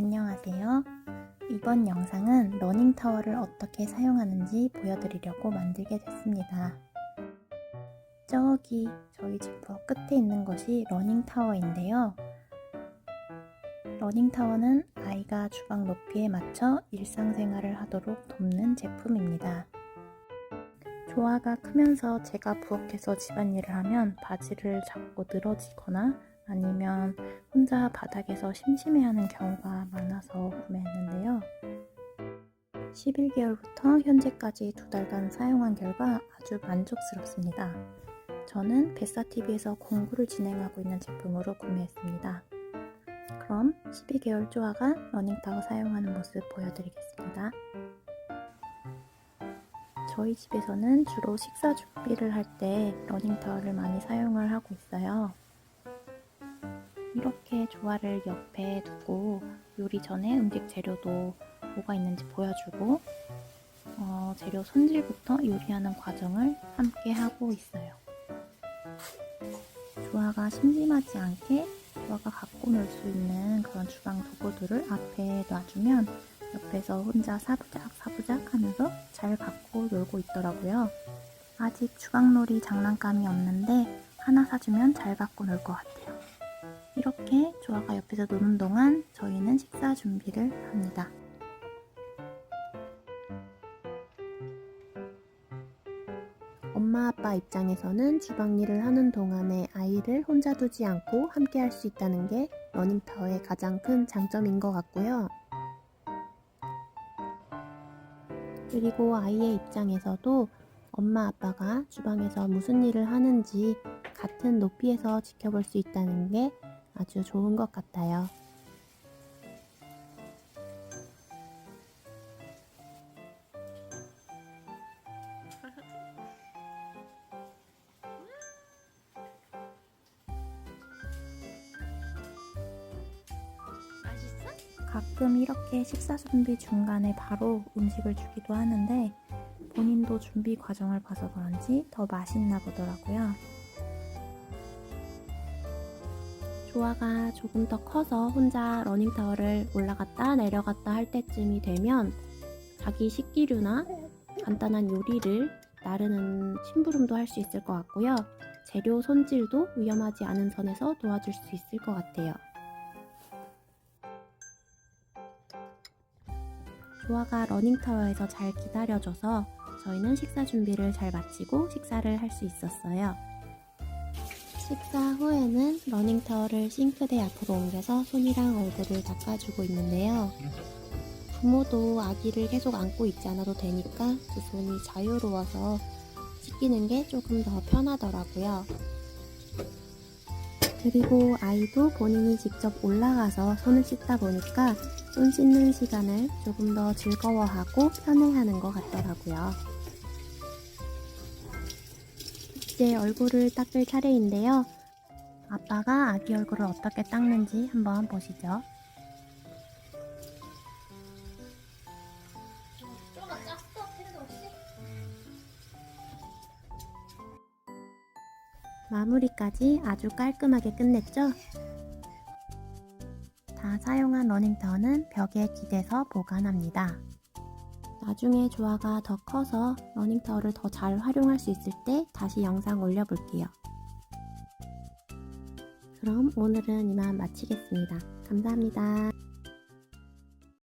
안녕하세요. 이번 영상은 러닝타워를 어떻게 사용하는지 보여드리려고 만들게 됐습니다. 저기 저희 집 부엌 끝에 있는 것이 러닝타워인데요. 러닝타워는 아이가 주방 높이에 맞춰 일상생활을 하도록 돕는 제품입니다. 조아가 크면서 제가 부엌에서 집안일을 하면 바지를 잡고 늘어지거나 아니면 혼자 바닥에서 심심해하는 경우가 많아서 구매했는데요. 11개월부터 현재까지 두 달간 사용한 결과 아주 만족스럽습니다. 저는 베사TV에서 공구를 진행하고 있는 제품으로 구매했습니다. 그럼 12개월 조아가 러닝타워 사용하는 모습 보여드리겠습니다. 저희 집에서는 주로 식사 준비를 할 때 러닝타워를 많이 사용을 하고 있어요. 이렇게 조화를 옆에 두고 요리 전에 음식 재료도 뭐가 있는지 보여주고 어, 재료 손질부터 요리하는 과정을 함께 하고 있어요. 조화가 심심하지 않게 조화가 갖고 놀 수 있는 그런 주방 도구들을 앞에 놔주면 옆에서 혼자 사부작 사부작 하면서 잘 갖고 놀고 있더라고요. 아직 주방놀이 장난감이 없는데 하나 사주면 잘 갖고 놀 것 같아요. 이렇게 조아가 옆에서 노는 동안 저희는 식사 준비를 합니다. 엄마 아빠 입장에서는 주방 일을 하는 동안에 아이를 혼자 두지 않고 함께 할 수 있다는 게 러닝타워의 가장 큰 장점인 것 같고요. 그리고 아이의 입장에서도 엄마 아빠가 주방에서 무슨 일을 하는지 같은 높이에서 지켜볼 수 있다는 게 아주 좋은 것 같아요. 가끔 이렇게 식사 준비 중간에 바로 음식을 주기도 하는데 본인도 준비 과정을 봐서 그런지 더 맛있나 보더라고요. 조아가 조금 더 커서 혼자 러닝타워를 올라갔다 내려갔다 할 때쯤이 되면 자기 식기류나 간단한 요리를 나르는 심부름도 할 수 있을 것 같고요. 재료 손질도 위험하지 않은 선에서 도와줄 수 있을 것 같아요. 조아가 러닝타워에서 잘 기다려줘서 저희는 식사 준비를 잘 마치고 식사를 할 수 있었어요. 식사 후에는 러닝타워를 싱크대 앞으로 옮겨서 손이랑 얼굴을 닦아주고 있는데요. 부모도 아기를 계속 안고 있지 않아도 되니까 두 손이 자유로워서 씻기는 게 조금 더 편하더라고요. 그리고 아이도 본인이 직접 올라가서 손을 씻다 보니까 손 씻는 시간을 조금 더 즐거워하고 편해하는 것 같더라고요. 이제 얼굴을 닦을 차례인데요. 아빠가 아기 얼굴을 어떻게 닦는지 한번 보시죠. 마무리까지 아주 깔끔하게 끝냈죠? 다 사용한 러닝타워는 벽에 기대서 보관합니다. 나중에 조화가 더 커서 러닝타워를 더잘 활용할 수 있을 때 다시 영상 올려볼게요. 그럼 오늘은 이만 마치겠습니다. 감사합니다.